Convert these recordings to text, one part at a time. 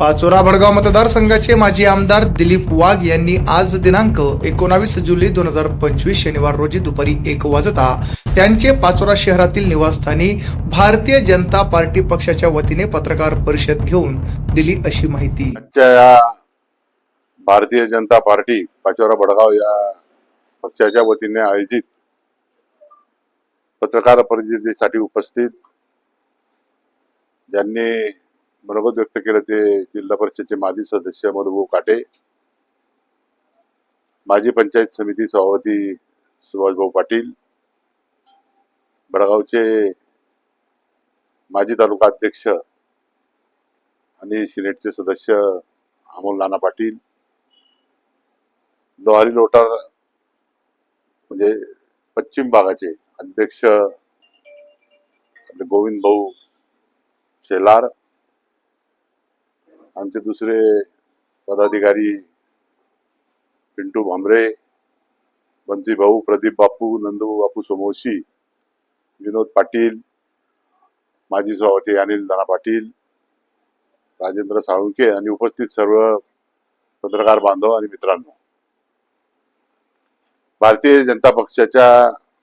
पाचोरा भडगाव मतदारसंघाचे माजी आमदार दिलीप वाघ यांनी आज दिनांक एकोणावीस जुलै दोन हजार पंचवीस शनिवार रोजी दुपारी एक वाजता त्यांचे पाचोरा शहरातील निवासस्थानी भारतीय जनता पार्टी पक्षाच्या वतीने पत्रकार परिषद घेऊन दिली अशी माहिती. भारतीय जनता पार्टी पाचोरा बडगाव या पक्षाच्या वतीने आयोजित पत्रकार परिषदेसाठी उपस्थित ज्यांनी मनोगत व्यक्त केलं ते जिल्हा परिषदचे माजी सदस्य मधुभाऊ काटे. माजी पंचायत समिती सभापती सुभाषभाऊ पाटील. बडगावचे माजी तालुका अध्यक्ष आणि सिनेटचे सदस्य अमोल नाना पाटील. लोहारी लोटार म्हणजे पश्चिम भागाचे अध्यक्ष आपले गोविंद भाऊ शेलार. आमचे दुसरे पदाधिकारी पिंटू भांबरे बंसी भाऊ प्रदीप बापू नंदू बापू सोमवशी विनोद पाटील माजी सभापती अनिल दाना पाटील राजेंद्र साळुंके आणि उपस्थित सर्व पत्रकार बांधव आणि मित्रांनो. भारतीय जनता पक्षाच्या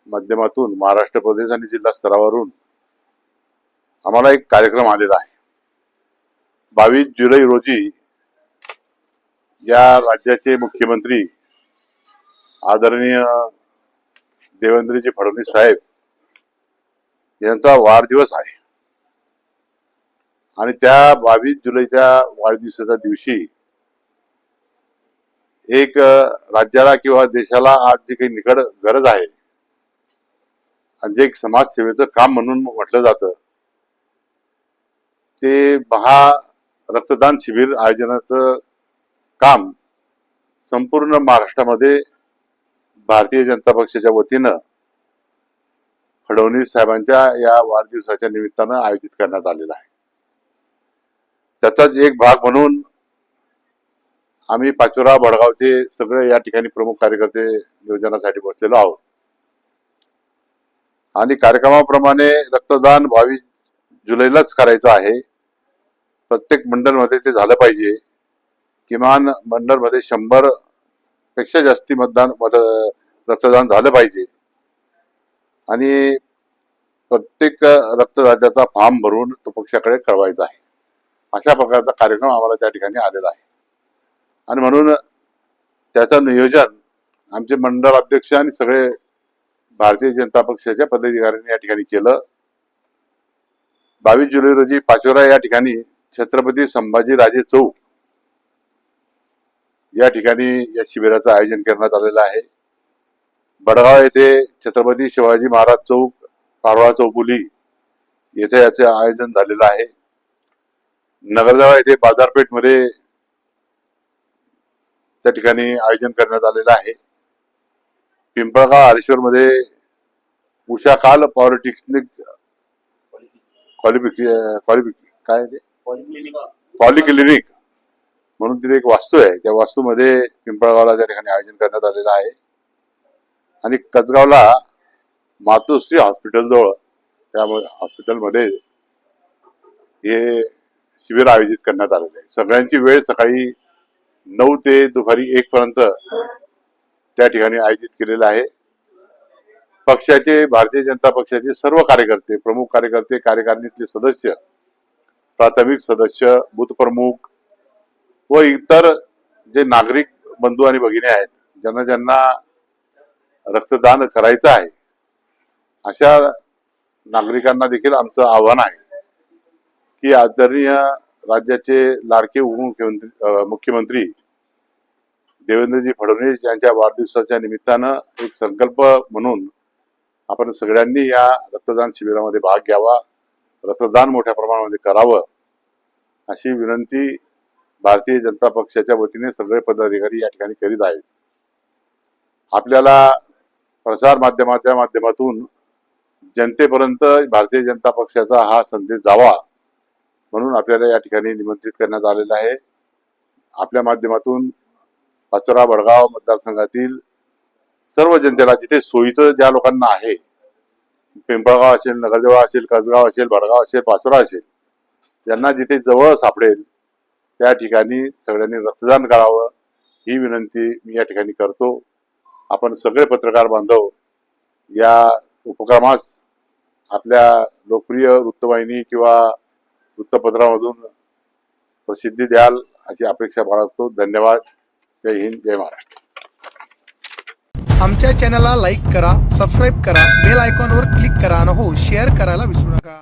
माध्यमातून महाराष्ट्र प्रदेश आणि जिल्हा स्तरावरून आम्हाला एक कार्यक्रम आलेला आहे. बावीस जुलै रोजी या राज्याचे मुख्यमंत्री आदरणीय देवेंद्रजी फडणवीस साहेब यांचा वाढदिवस आहे. आणि त्या बावीस जुलैच्या वाढदिवसाच्या दिवशी एक राज्याला किंवा देशाला आज जी काही निकड गरज आहे आणि जे एक समाजसेवेचं काम म्हणून म्हटलं जातं ते महा रक्तदान शिबिर आयोजनाचं काम संपूर्ण महाराष्ट्रामध्ये भारतीय जनता पक्षाच्या वतीनं फडणवीस साहेबांच्या या वाढदिवसाच्या निमित्तानं आयोजित करण्यात आलेला आहे. त्याचाच एक भाग म्हणून आम्ही पाचोरा भडगावचे सगळे या ठिकाणी प्रमुख कार्यकर्ते नियोजनासाठी बसलेलो आहोत. आणि कार्यक्रमाप्रमाणे रक्तदान बावीस जुलैलाच करायचं आहे. प्रत्येक मंडलमध्ये ते झालं पाहिजे. किमान मंडलमध्ये शंभरपेक्षा जास्ती मतदान मत रक्तदान झालं पाहिजे. आणि प्रत्येक रक्तदात्याचा फॉर्म भरून तो पक्षाकडे कळवायचा आहे. अशा प्रकारचा कार्यक्रम आम्हाला त्या ठिकाणी आलेला आहे. आणि म्हणून त्याचं नियोजन आमचे मंडळ अध्यक्ष आणि सगळे भारतीय जनता पक्षाच्या पदाधिकाऱ्यांनी या ठिकाणी केलं. बावीस जुलै रोजी पाचोरा या ठिकाणी छत्रपती संभाजीराजे चौक या ठिकाणी या शिबिराचं आयोजन करण्यात आलेलं आहे. बडगाव येथे छत्रपती शिवाजी महाराज चौक पारवा चौफुली येथे याचे आयोजन झालेलं आहे. नगरजवळ येथे बाजारपेठमध्ये त्या ठिकाणी आयोजन करण्यात आलेलं आहे. पिंपळगाव हरेश्वरमध्ये उषा काल पॉलिटेक्निक क्वालिफिक क्वालिफिक काय ते पॉलिक्लिनिक म्हणून तिथे एक वास्तू आहे. त्या वास्तूमध्ये पिंपळगावला त्या ठिकाणी आयोजन करण्यात आलेलं आहे. आणि कचगावला मातोश्री हॉस्पिटल जवळ त्या हॉस्पिटलमध्ये हे शिबिर आयोजित करण्यात आलेलं आहे. सगळ्यांची वेळ सकाळी नऊ ते दुपारी एक पर्यंत त्या ठिकाणी आयोजित केलेलं आहे. पक्षाचे भारतीय जनता पक्षाचे सर्व कार्यकर्ते प्रमुख कार्यकर्ते कार्यकारिणीतले सदस्य प्राथमिक सदस्य बूथ प्रमुख व इतर जे नागरिक बंधू आणि भगिनी आहेत ज्यांना ज्यांना रक्तदान करायचं आहे अशा नागरिकांना देखील आमचं आव्हान आहे की आदरणीय राज्याचे लाडके उपमुख्यमंत्री मुख्यमंत्री देवेंद्रजी फडणवीस यांच्या वाढदिवसाच्या निमित्तानं एक संकल्प म्हणून आपण सगळ्यांनी या रक्तदान शिबिरामध्ये भाग घ्यावा रक्तदान मोठ्या प्रमाणामध्ये करावं अशी विनंती भारतीय जनता पक्षाच्या वतीने सगळे पदाधिकारी या ठिकाणी करीत आहेत. आपल्याला प्रसार माध्यमाच्या माध्यमातून जनतेपर्यंत भारतीय जनता पक्षाचा हा संदेश जावा म्हणून आपल्याला या ठिकाणी निमंत्रित करण्यात आलेलं आहे. आपल्या माध्यमातून पाचोरा वडगाव मतदारसंघातील सर्व जनतेला जिथे सोयीचं ज्या लोकांना आहे पिंपळगाव असेल नगरदेवा असेल कसगाव असेल भडगाव असेल पाचोरा असेल त्यांना जिथे जवळ सापडेल त्या ठिकाणी सगळ्यांनी रक्तदान करावं ही विनंती मी या ठिकाणी करतो. आपण सगळे पत्रकार बांधव या उपक्रमास आपल्या लोकप्रिय वृत्तवाहिनी किंवा वृत्तपत्रामधून प्रसिद्धी द्याल अशी अपेक्षा बाळगतो. धन्यवाद. जय हिंद जय महाराष्ट्र. आमच्या चॅनलला लाईक करा सबस्क्राईब करा बेल आयकॉनवर क्लिक करा आणि हो शेअर करायला विसरू नका.